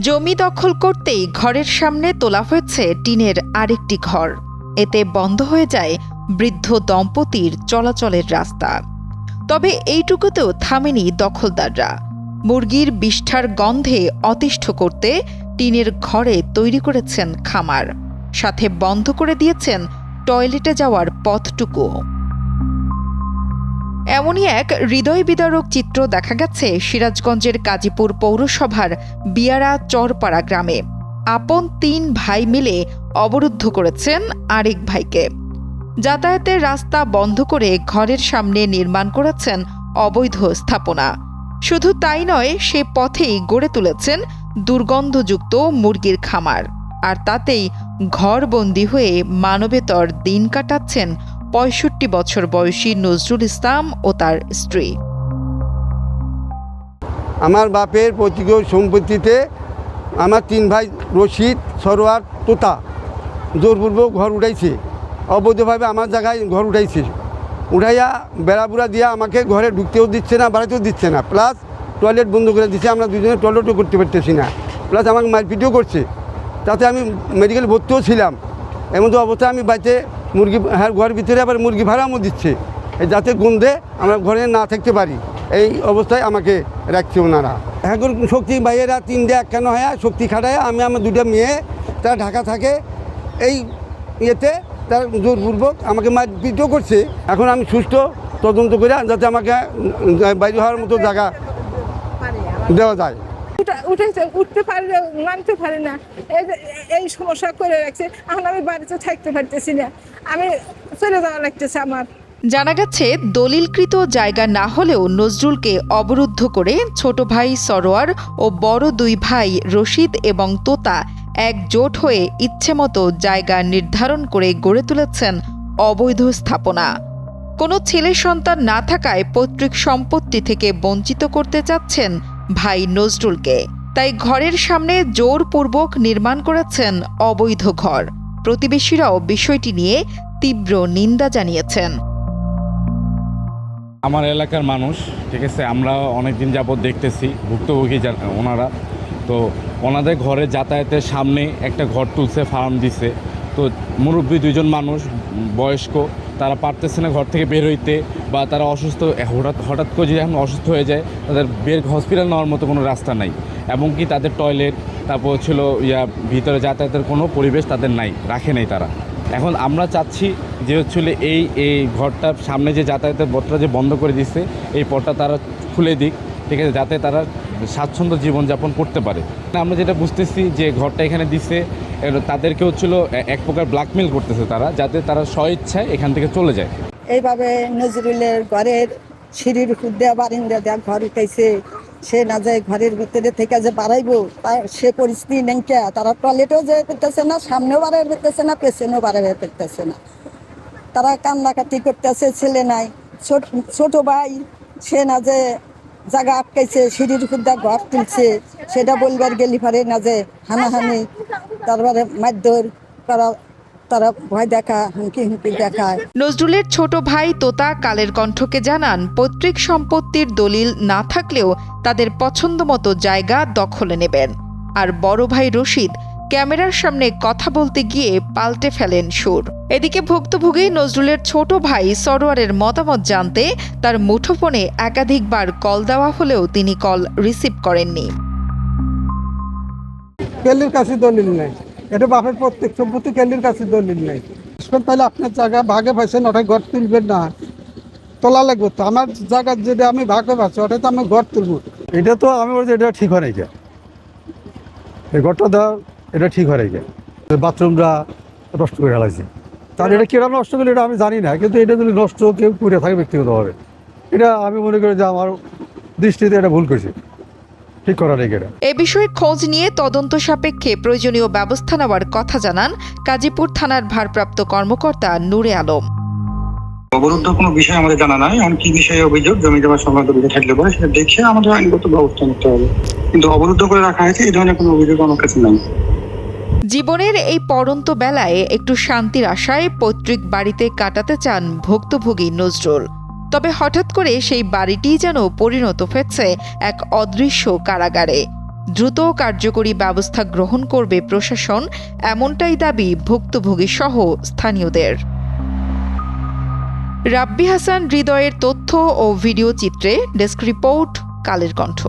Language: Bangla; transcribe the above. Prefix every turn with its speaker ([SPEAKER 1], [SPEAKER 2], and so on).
[SPEAKER 1] জমি দখল করতেই ঘরের সামনে তোলা হয়েছে টিনের আরেকটি ঘর। এতে বন্ধ হয়ে যায় বৃদ্ধ দম্পতির চলাচলের রাস্তা। তবে এইটুকুতেও থামেনি দখলদাররা। মুরগির বিষ্ঠার গন্ধে অতিষ্ঠ করতে টিনের ঘরে তৈরি করেছেন খামার। সাথে বন্ধ করে দিয়েছেন টয়লেটে যাওয়ার পথটুকুও। এমনই এক হৃদয় বিদারক চিত্র দেখা গেছে সিরাজগঞ্জের কাজীপুর পৌরসভার বিয়ারা চরপাড়া গ্রামে। আপন তিন ভাই মিলে অবরুদ্ধ করেছেন আরেক ভাইকে। যাতায়াতের রাস্তা বন্ধ করে ঘরের সামনে নির্মাণ করেছেন অবৈধ স্থাপনা। শুধু তাই নয়, সে পথেই গড়ে তুলেছেন দুর্গন্ধযুক্ত মুরগির খামার। আর তাতেই ঘরবন্দি হয়ে মানবেতর দিন কাটাচ্ছেন পঁয়ষট্টি বছর বয়সী নজরুল ইসলাম ও তার স্ত্রী।
[SPEAKER 2] আমার বাপের পৈতৃক সম্পত্তিতে আমার তিন ভাই রশিদ, সরোয়ার, তোতা জোরপূর্বক ঘর উঠাইছে। অবৈধভাবে আমার জায়গায় ঘর উঠাইছে। উঠাইয়া বেড়াবুড়া দিয়া আমাকে ঘরে ঢুকতেও দিচ্ছে না, বাড়াতেও দিচ্ছে না। প্লাস টয়লেট বন্ধ করে দিচ্ছে আমরা দুজনে টয়লেটও করতে পারতেছি না। প্লাস আমাকে মারপিটও করছে। তাতে আমি মেডিকেল ভর্তিও ছিলাম। এমন তো অবস্থায় আমি বাড়িতে মুরগি হ্যাঁ ঘরের ভিতরে আবার মুরগি ভাড়াও দিচ্ছে। এই যাতে গন্ধে আমরা ঘরে না থাকতে পারি। এই অবস্থায় আমাকে রাখছে ওনারা। এখন শক্তি ভাইয়েরা তিনটে কেন হয়? শক্তি খাটায় আমি আমার দুটা মেয়ে তারা ঢাকা থাকে। এই ইয়েতে তার জোরপূর্বক আমাকে মারপিটও করছে। এখন আমি সুস্থ তদন্ত করে যাতে আমাকে বাইরে হওয়ার মতো জায়গা দেওয়া যায়।
[SPEAKER 3] উঠা- উঠতে পারি নামতে পারি না। এই সমস্যা করে রাখছে। এখন আমি বাড়িতে থাকতে পারতেছি না। আমি চলে যাওয়া লাগতেছে আমার।
[SPEAKER 1] জানা গেছে, দলিলকৃত জায়গা না হলেও নজরুলকে অবরুদ্ধ করে ছোট ভাই সরোয়ার ও বড় দুই ভাই রশিদ এবং তোতা একজোট হয়ে ইচ্ছেমতো জায়গা নির্ধারণ করে গড়ে তুলেছেন অবৈধ স্থাপনা। কোনো ছেলে সন্তান না থাকায় পৈতৃক সম্পত্তি থেকে বঞ্চিত করতে চাচ্ছেন ভাই নজরুলকে। তাই ঘরের সামনে জোরপূর্বক নির্মাণ করেছেন অবৈধ ঘর। প্রতিবেশীরাও বিষয়টি নিয়ে তীব্র নিন্দা জানিয়েছেন।
[SPEAKER 4] আমার এলাকার মানুষ, ঠিক আছে, আমরা অনেক দিন যাবৎ দেখতেছি, ভুক্তভোগী ওনারা। তো ওনাদের ঘরে যাতায়াতের সামনে একটা ঘর তুলছে, ফার্ম দিছে। তো মুরব্বী দুজন মানুষ, বয়স্ক তারা পারতেছে না ঘর থেকে বের হইতে বা তারা অসুস্থ হঠাৎ হঠাৎ করে যদি এখন অসুস্থ হয়ে যায়, তাদের বের হসপিটাল নেওয়ার মতো কোনো রাস্তা নাই। এমনকি তাদের টয়লেট তারপর ছিল ইয়া, ভিতরে যাতায়াতের কোনো পরিবেশ তাদের নাই, রাখে নাই তারা। এখন আমরা চাচ্ছি যে হচ্ছিল এই এই ঘরটার সামনে যে যাতায়াতের পথটা যে বন্ধ করে দিচ্ছে এই পথটা তারা খুলে দিক, ঠিক আছে, যাতে তারা স্বাচ্ছন্দ্য জীবনযাপন করতে পারে। আমরা যেটা বুঝতেছি যে ঘরটা এখানে দিচ্ছে তাদেরকে হচ্ছিল এক প্রকার ব্ল্যাকমেল করতেছে তারা, যাতে তারা স্বইচ্ছায় এখান থেকে চলে যায়।
[SPEAKER 5] এইভাবে নজরুলের ঘরের সিঁড়ির খুদ্দা বারিন্দা দেয়া, ঘর উঠাইছে। সে না যায় ঘরের ভিতরে থেকে যে বাড়াইবো তার সে পরিস্থিতি নেই। তারা টয়লেটেও যেতে পারতেছে না, সামনেও বাড়াই পারতেছে না, পেছনেও বাড়াই পারতেছে না। তারা কান্নাকাটি করতেছে, ছেলে নাই, ছোট ছোট ভাই, সে না যে জায়গা আটকাইছে, সিঁড়ির খুদ্দা ঘর তুলছে, সেটা বলবার গেলি পারে না যে হানাহানি। তারপরে মারধর তারা ভয় দেখা হুমকি হুমকি দেখায়।
[SPEAKER 1] নজরুলের ছোট ভাই তোতা কালের কণ্ঠকে জানান, পৈতৃক সম্পত্তির দলিল না থাকলেও তাদের পছন্দমতো জায়গা দখলে নেবেন। আর বড় ভাই রশিদ, ক্যামেরার সামনে কথা বলতে গিয়ে পাল্টে ফেলেন সুর। এদিকে ভুক্তভোগী নজরুলের ছোট ভাই সরোয়ারের মতামত জানতে তার মুঠোফোনে একাধিকবার কল দেওয়া হলেও তিনি কল রিসিভ করেননি।
[SPEAKER 6] কেলির কাছে দলিল নেই। এটা বাপের প্রত্যেক সম্পত্তি কেলির কাছে দলিল নেই। তাহলে আপনার জায়গা ভাগে পাইছেন ওটাই ঘর তুলবেন না। তোলা লাগবে তো। আমার জায়গা যদি আমি ভাগে পাচ্ছি ওটাই তো আমি ঘর তুলবো।
[SPEAKER 7] এটা তো আমি বলছি, এটা ঠিক হয় নাই কে এই ঘরটা দেওয়া, এটা ঠিক হয় নাই কে বাথরুমটা নষ্ট করে ফেলাইছে। তার এটা কীরকম নষ্ট করলে এটা আমি জানি না, কিন্তু এটা যদি নষ্ট কেউ করে থাকে ব্যক্তিগতভাবে। এটা আমি মনে করি যে আমার দৃষ্টিতে এটা ভুল করেছে। ঠিক করা নেই
[SPEAKER 1] এ বিষয়ে খোঁজ নিয়ে তদন্ত সাপেক্ষে প্রয়োজনীয় ব্যবস্থা নেওয়ার কথা জানান কাজীপুর থানার ভারপ্রাপ্ত কর্মকর্তা নূরে আলম।
[SPEAKER 8] অবরুদ্ধ কোনো বিষয় আমাদের জানা নাই। এখন কি বিষয়ে অভিযোগ জমি জমা সংক্রান্ত বিষয় থাকলে পরে সেটা দেখে আমাদের আইনগত ব্যবস্থা নিতে হবে। কিন্তু অবরুদ্ধ করে রাখা হয়েছে এই ধরনের কোনো অভিযোগ আমার কাছে নাই।
[SPEAKER 1] জীবনের এই পড়ন্ত বেলায় একটু শান্তির আশায় পৈতৃক বাড়িতে কাটাতে চান ভুক্তভোগী নজরুল। তবে হঠাৎ করে সেই বাড়িটি যেন পরিণত হয়েছে এক অদৃশ্য কারাগারে। দ্রুত কার্যকরী ব্যবস্থা গ্রহণ করবে প্রশাসন, এমনটাই দাবি ভুক্তভোগী সহ স্থানীয়দের। রাব্বি হাসান, হৃদয়ের তথ্য ও ভিডিও চিত্রে ডেস্ক রিপোর্ট, কালের কণ্ঠ।